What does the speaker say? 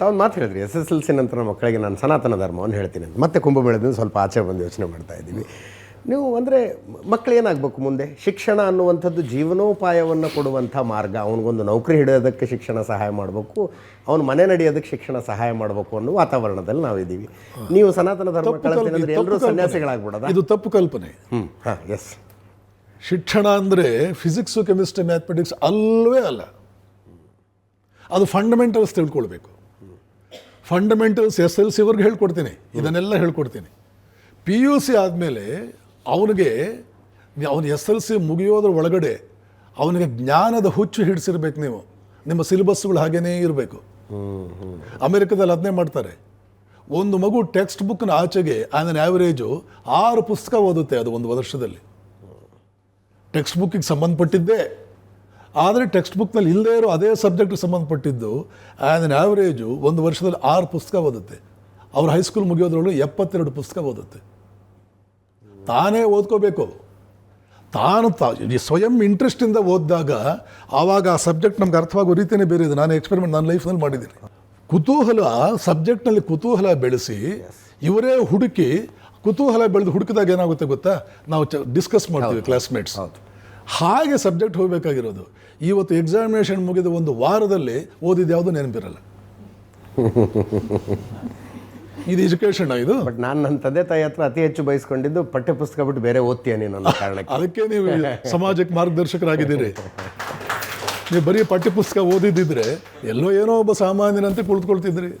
ತಾವೊಂದು ಮಾತು ಹೇಳಿದ್ರಿ S S L C ನಂತರ ಮಕ್ಕಳಿಗೆ ನಾನು ಸನಾತನ ಧರ್ಮವನ್ನು ಹೇಳ್ತೀನಿ ಅಂತ. ಮತ್ತೆ ಕುಂಭಮೇಳದಿಂದ ಸ್ವಲ್ಪ ಆಚೆ ಬಂದು ಯೋಚನೆ ಮಾಡ್ತಾ ಇದ್ದೀವಿ. ನೀವು ಅಂದರೆ ಮಕ್ಕಳು ಏನಾಗಬೇಕು ಮುಂದೆ? ಶಿಕ್ಷಣ ಅನ್ನುವಂಥದ್ದು ಜೀವನೋಪಾಯವನ್ನು ಕೊಡುವಂಥ ಮಾರ್ಗ. ಅವನಿಗೊಂದು ನೌಕರಿ ಹಿಡಿಯೋದಕ್ಕೆ ಶಿಕ್ಷಣ ಸಹಾಯ ಮಾಡಬೇಕು ಅವನ ಮನೆ ನಡೆಯೋದಕ್ಕೆ ಶಿಕ್ಷಣ ಸಹಾಯ ಮಾಡಬೇಕು ಅನ್ನೋ ವಾತಾವರಣದಲ್ಲಿ ನಾವಿದ್ದೀವಿ ನೀವು ಸನಾತನ ಧರ್ಮ ಅಂದ್ರೆ ಎಲ್ಲರೂ ಸನ್ಯಾಸಿಗಳಾಗ್ಬಿಡೋದು? ಇದು ತಪ್ಪು ಕಲ್ಪನೆ. ಹ್ಞೂ ಹಾಂ ಎಸ್ ಶಿಕ್ಷಣ ಅಂದರೆ ಫಿಸಿಕ್ಸು ಕೆಮಿಸ್ಟ್ರಿ ಮ್ಯಾಥಮೆಟಿಕ್ಸ್ ಅಲ್ಲವೇ ಅಲ್ಲ. ಅದು ಫಂಡಮೆಂಟಲ್ಸ್ ತಿಳ್ಕೊಳ್ಬೇಕು. ಫಂಡಮೆಂಟಲ್ಸ್ ಎಸ್ ಎಲ್ ಸಿವರೆಗೆ ಹೇಳ್ಕೊಡ್ತೀನಿ. ಇದನ್ನೆಲ್ಲ ಹೇಳ್ಕೊಡ್ತೀನಿ. ಪಿ ಯು ಸಿ ಆದಮೇಲೆ ಅವನಿಗೆ, ಅವನು ಎಸ್ ಎಲ್ ಸಿ ಮುಗಿಯೋದ್ರ ಒಳಗಡೆ ಅವನಿಗೆ ಜ್ಞಾನದ ಹುಚ್ಚು ಹಿಡಿಸಿರ್ಬೇಕು ನೀವು. ನಿಮ್ಮ ಸಿಲೆಬಸ್ಗಳು ಹಾಗೇನೇ ಇರಬೇಕು. ಅಮೆರಿಕದಲ್ಲಿ ಅದನ್ನೇ ಮಾಡ್ತಾರೆ. ಒಂದು ಮಗು ಟೆಕ್ಸ್ಟ್ ಬುಕ್ನ ಆಚೆಗೆ ಆನ್ ಆ್ಯಾವರೇಜು ಆರು ಪುಸ್ತಕ ಓದುತ್ತೆ ಅದು ಒಂದು ವರ್ಷದಲ್ಲಿ. ಟೆಕ್ಸ್ಟ್ ಬುಕ್ಕಿಗೆ ಸಂಬಂಧಪಟ್ಟಿದ್ದೇ. ಆದರೆ ಟೆಕ್ಸ್ಟ್ ಬುಕ್ನಲ್ಲಿ ಇಲ್ಲದೇ ಇರೋ ಅದೇ ಸಬ್ಜೆಕ್ಟ್ಗೆ ಸಂಬಂಧಪಟ್ಟಿದ್ದು ಆ್ಯಂಡ್ ಅನ್ ಆ್ಯಾವ್ರೇಜು ಒಂದು ವರ್ಷದಲ್ಲಿ ಆರು ಪುಸ್ತಕ ಓದುತ್ತೆ. ಅವ್ರು ಹೈಸ್ಕೂಲ್ ಮುಗಿಯೋದ್ರೊಳಗೆ ಎಪ್ಪತ್ತೆರಡು ಪುಸ್ತಕ ಓದುತ್ತೆ. ತಾನೇ ಓದ್ಕೋಬೇಕು. ತಾನು ತಾ ಸ್ವಯಂ ಇಂಟ್ರೆಸ್ಟಿಂದ ಓದಿದಾಗ ಆವಾಗ ಆ ಸಬ್ಜೆಕ್ಟ್ ನಮ್ಗೆ ಅರ್ಥವಾಗೋ ರೀತಿಯೇ ಬೇರೆ ಇದೆ. ನಾನು ಎಕ್ಸ್ಪೆರಿಮೆಂಟ್ ನನ್ನ ಲೈಫ್ನಲ್ಲಿ ಮಾಡಿದ್ದೀನಿ. ಕುತೂಹಲ ಸಬ್ಜೆಕ್ಟ್ನಲ್ಲಿ ಕುತೂಹಲ ಬೆಳೆಸಿ ಇವರೇ ಹುಡುಕಿ ಕುತೂಹಲ ಬೆಳೆದು ಹುಡುಕಿದಾಗ ಏನಾಗುತ್ತೆ ಗೊತ್ತಾ? ನಾವು ಚ ಡಿಸ್ಕಸ್ ಮಾಡ್ತೀವಿ ಕ್ಲಾಸ್ಮೇಟ್ಸ್ ಹಾಗೆ ಸಬ್ಜೆಕ್ಟ್ ಹೋಗಬೇಕಾಗಿರೋದು. ಇವತ್ತು ಎಕ್ಸಾಮಿನೇಷನ್ ಮುಗಿದ ಒಂದು ವಾರದಲ್ಲಿ ಓದಿದ ಯಾವುದು ನೆನಪಿರಲ್ಲ. ಇದು ಎಜುಕೇಷನ್ ಇದು? ಬಟ್ ನಾನು ನನ್ನ ತಂದೆ ತಾಯಿ ಹತ್ರ ಅತಿ ಹೆಚ್ಚು ಬಯಸ್ಕೊಂಡಿದ್ದು ಪಠ್ಯ ಪುಸ್ತಕ ಬಿಟ್ಟು ಬೇರೆ ಓದ್ತೀಯ ನೀನು ಅನ್ನೋ ಕಾರಣಕ್ಕೆ. ಅದಕ್ಕೆ ನೀವು ಸಮಾಜಕ್ಕೆ ಮಾರ್ಗದರ್ಶಕರಾಗಿದ್ದೀರಿ. ನೀವು ಬರೀ ಪಠ್ಯಪುಸ್ತಕ ಓದಿದ್ದಿದ್ರೆ ಎಲ್ಲೋ ಏನೋ ಒಬ್ಬ ಸಾಮಾನ್ಯನಂತೆ ಕುಳಿತುಕೊಳ್ತಿದ್ರಿ.